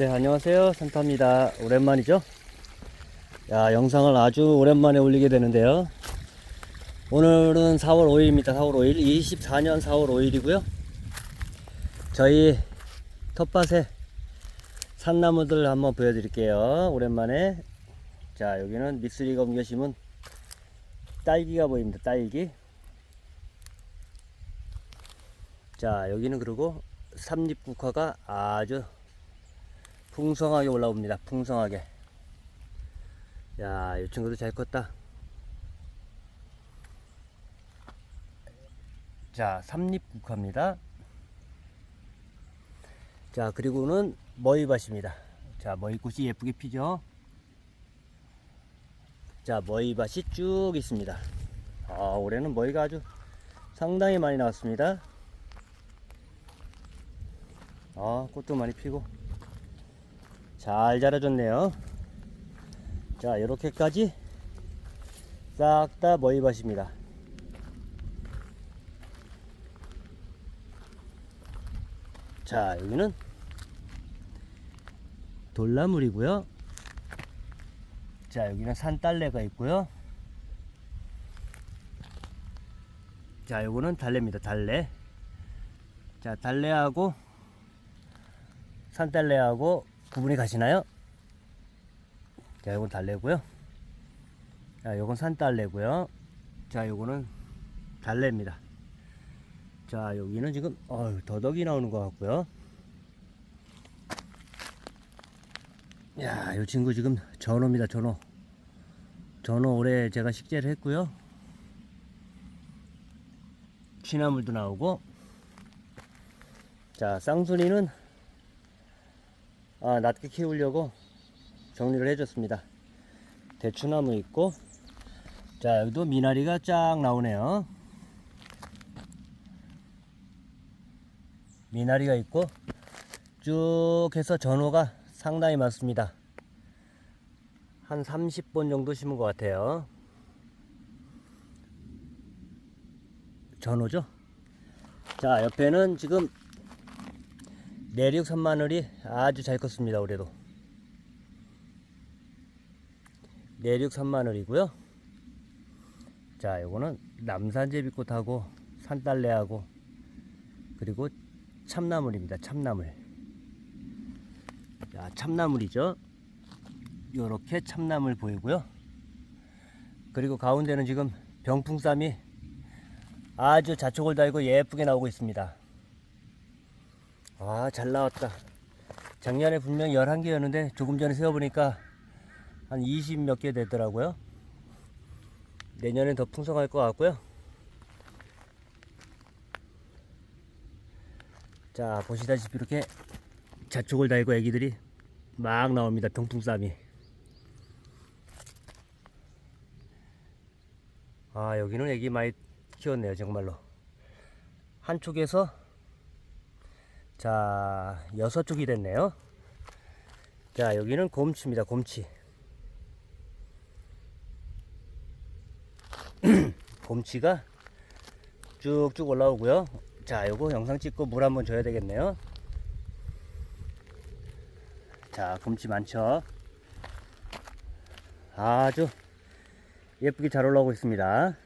네, 안녕하세요. 산타입니다. 오랜만이죠? 야, 영상을 아주 오랜만에 올리게 되는데요. 오늘은 4월 5일입니다. 4월 5일. 24년 4월 5일이고요. 저희 텃밭에 산나무들 한번 보여드릴게요. 오랜만에. 자, 여기는 믹스리가 옮겨 심은 딸기가 보입니다. 딸기. 자, 여기는 그리고 삼립국화가 아주 풍성하게 올라옵니다. 풍성하게. 야, 이 친구도 잘 컸다. 자, 삼립 국화입니다. 자, 그리고는 머위밭입니다. 자, 머위꽃이 예쁘게 피죠. 자, 머위밭이 쭉 있습니다. 아, 올해는 머위가 아주 상당히 많이 나왔습니다. 아, 꽃도 많이 피고. 잘 자라줬네요. 자, 이렇게까지 싹 다 머위밭입니다. 자, 여기는 돌나물이고요. 자, 여기는 산딸래가 있고요. 자, 요거는 달래입니다. 달래. 자, 달래하고 산딸래하고 구분이 가시나요? 자, 요건 달래고요. 자, 요건 산딸래고요. 자, 요거는 달래입니다. 자, 여기는 지금 어휴, 더덕이 나오는 것 같고요. 야, 요 친구 지금 전어입니다. 전어. 전어 올해 제가 식재를 했고요. 취나물도 나오고. 자, 쌍순이는 아, 낮게 키우려고 정리를 해줬습니다. 대추나무 있고, 자, 여기도 미나리가 쫙 나오네요. 미나리가 있고, 쭉 해서 전호가 상당히 많습니다. 한 30번 정도 심은 것 같아요. 전호죠? 자, 옆에는 지금 내륙 산마늘이 아주 잘 컸습니다 올해도. 내륙 산마늘이고요. 자 요거는 남산 제비꽃하고 산딸래하고 그리고 참나물입니다 참나물. 자 참나물이죠. 요렇게 참나물 보이고요. 그리고 가운데는 지금 병풍쌈이 아주 자촉을 달고 예쁘게 나오고 있습니다 아, 잘 나왔다. 작년에 분명 11개였는데 조금 전에 세어보니까 한 20 몇 개 되더라고요. 내년엔 더 풍성할 것 같고요. 자, 보시다시피 이렇게 자촉을 달고 애기들이 막 나옵니다. 병풍쌈이. 아, 여기는 애기 많이 키웠네요. 정말로. 한 쪽에서 자, 여섯 쪽이 됐네요. 자, 여기는 곰치입니다. 곰치. 곰치가 쭉쭉 올라오고요. 자, 요거 영상 찍고 물 한번 줘야 되겠네요. 자, 곰치 많죠? 아주 예쁘게 잘 올라오고 있습니다.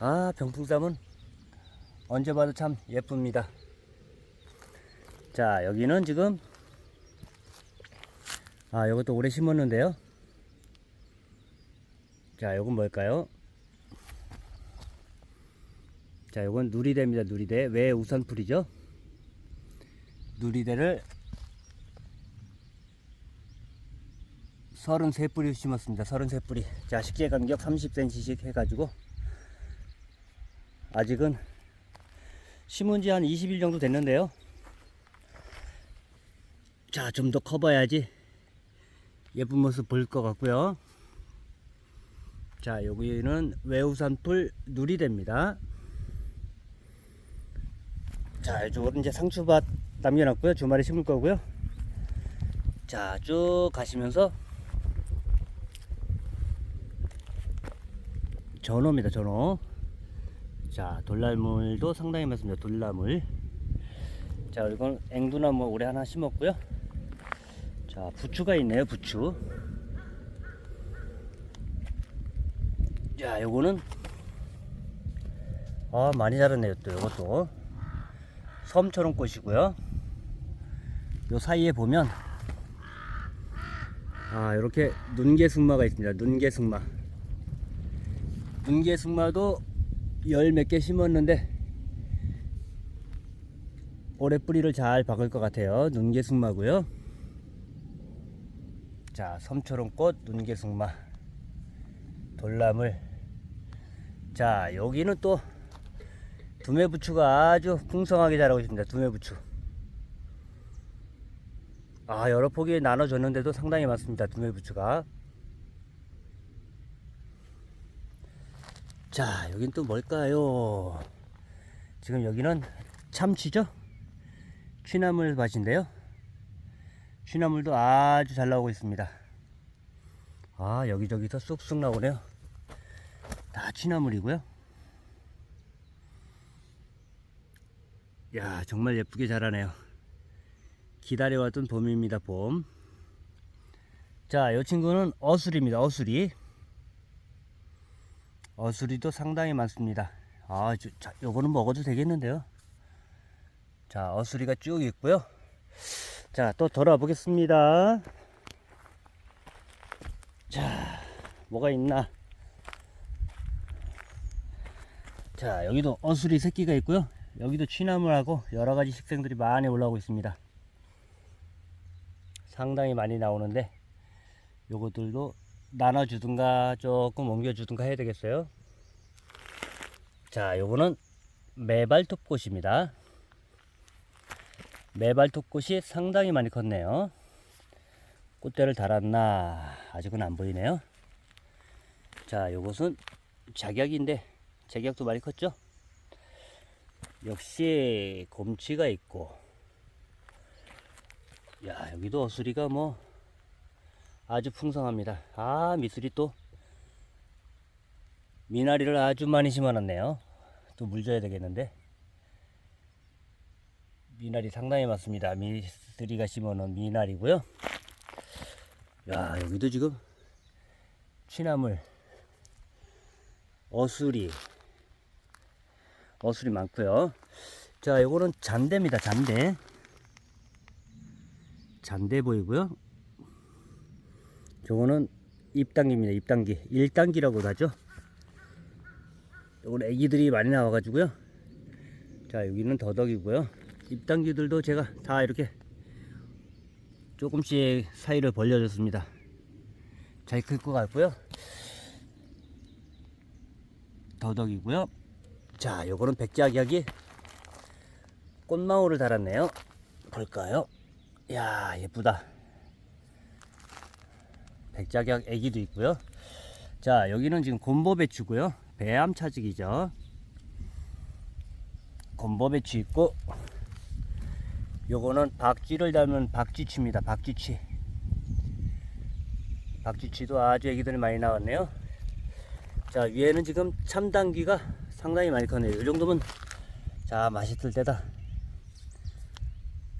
아, 병풍쌈은 언제 봐도 참 예쁩니다. 자 여기는 지금 아 이것도 오래 심었는데요. 자 요건 뭘까요? 자 요건 누리대입니다 누리대. 왜 우산풀이죠? 누리대를 33뿌리 심었습니다 33뿌리. 자 식재 간격 30cm씩 해가지고 아직은 심은 지 한 20일 정도 됐는데요 자, 좀 더 커봐야지 예쁜 모습 보일 것 같고요. 자, 여기는 외우산풀 누리대입니다. 자, 이쪽으로 이제 상추밭 남겨놨고요. 주말에 심을 거고요. 자, 쭉 가시면서 전어입니다. 전어. 자, 돌나물도 상당히 많습니다. 돌나물. 자, 이건 앵두나무 올해 하나 심었고요. 자, 부추가 있네요, 부추. 자, 요거는 아, 많이 자랐네요, 또 요것도. 섬처럼 꽃이고요. 요 사이에 보면 아, 이렇게 눈개승마가 있습니다. 눈개승마. 눈개승마도 열 몇 개 심었는데 올해 뿌리를 잘 박을 것 같아요. 눈개승마고요. 자, 섬초롱 꽃, 눈개승마, 돌나물. 자, 여기는 또 두메부추가 아주 풍성하게 자라고 있습니다. 두메부추. 아, 여러 포기에 나눠줬는데도 상당히 많습니다. 두메부추가. 자, 여긴 또 뭘까요? 지금 여기는 참치죠? 취나물 밭인데요. 취나물도 아주 잘 나오고 있습니다. 아, 여기저기서 쑥쑥 나오네요. 다 취나물이고요. 야, 정말 예쁘게 자라네요. 기다려왔던 봄입니다, 봄. 자, 이 친구는 어수리입니다, 어수리. 어수리도 상당히 많습니다. 아, 저, 자, 요거는 먹어도 되겠는데요. 자, 어수리가 쭉 있고요. 자, 또 돌아보겠습니다. 자, 뭐가 있나? 자, 여기도 어수리 새끼가 있고요. 여기도 취나물하고 여러 가지 식생들이 많이 올라오고 있습니다. 상당히 많이 나오는데 요것들도 나눠주든가 조금 옮겨주든가 해야 되겠어요. 자, 요거는 매발톱꽃입니다. 매발톱꽃이 상당히 많이 컸네요. 꽃대를 달았나 아직은 안 보이네요. 자, 요것은 작약인데 작약도 많이 컸죠? 역시 곰치가 있고 야 여기도 어수리가 뭐 아주 풍성합니다 아 미술이 또 미나리를 아주 많이 심어놨네요 또 물 줘야 되겠는데 미나리 상당히 많습니다 미쓰리가 심어놓은 미나리고요 야 여기도 지금 취나물 어수리 어술이 많고요. 자, 요거는 잔대입니다. 잔대. 잔대 보이고요. 요거는 입단기입니다. 입단기. 1단기라고 하죠. 요거는 애기들이 많이 나와가지고요. 자, 여기는 더덕이고요. 입단기들도 제가 다 이렇게 조금씩 사이를 벌려줬습니다. 잘 클 것 같고요. 더덕이고요. 자, 요거는 백작약이 꽃망울을 달았네요. 볼까요? 야, 예쁘다. 백작약 애기도 있고요. 자, 여기는 지금 곰보배추고요. 배암 차직이죠. 곰보배추 있고 요거는 박쥐를 닮은 박쥐치입니다. 박쥐치. 박쥐치도 아주 애기들이 많이 나왔네요. 자, 위에는 지금 참당귀가 상당히 많이 컸네요. 이 정도면 자 맛있을 때다.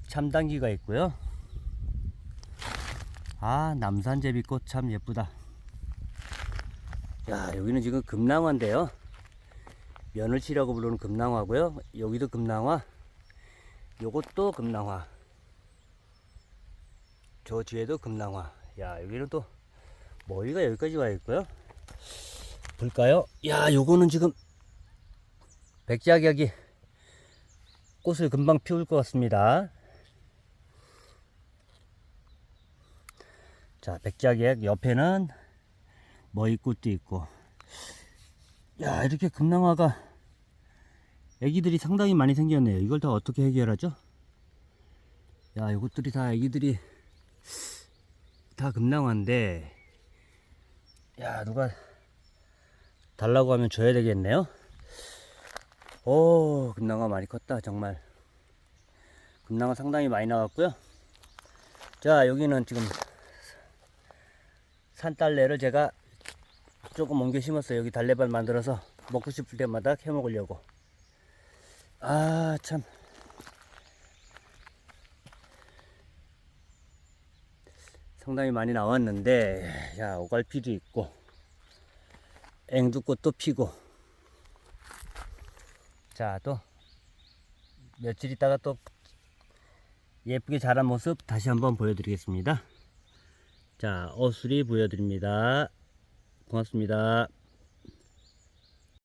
참당기가 있고요. 아 남산제비꽃 참 예쁘다. 야 여기는 지금 금낭화인데요. 며느치라고 부르는 금낭화고요. 여기도 금낭화. 요것도 금낭화. 저 뒤에도 금낭화. 야 여기는 또 머리가 여기까지 와 있고요. 볼까요? 야 요거는 지금 백작약이 꽃을 금방 피울 것 같습니다. 자, 백작약 옆에는 머위꽃도 있고. 야, 이렇게 금낭화가 애기들이 상당히 많이 생겼네요. 이걸 다 어떻게 해결하죠? 야, 이것들이 다 애기들이 다 금낭화인데, 야, 누가 달라고 하면 줘야 되겠네요. 오 금낭어 많이 컸다 정말 금낭어 상당히 많이 나왔고요 자 여기는 지금 산딸래를 제가 조금 옮겨 심었어요 여기 달래발 만들어서 먹고 싶을 때마다 캐 먹으려고 아, 참. 상당히 많이 나왔는데, 야, 오갈피도 있고, 앵두꽃도 피고. 자, 또, 며칠 있다가 또 예쁘게 자란 모습 다시 한번 보여드리겠습니다. 자, 어수리 보여드립니다. 고맙습니다.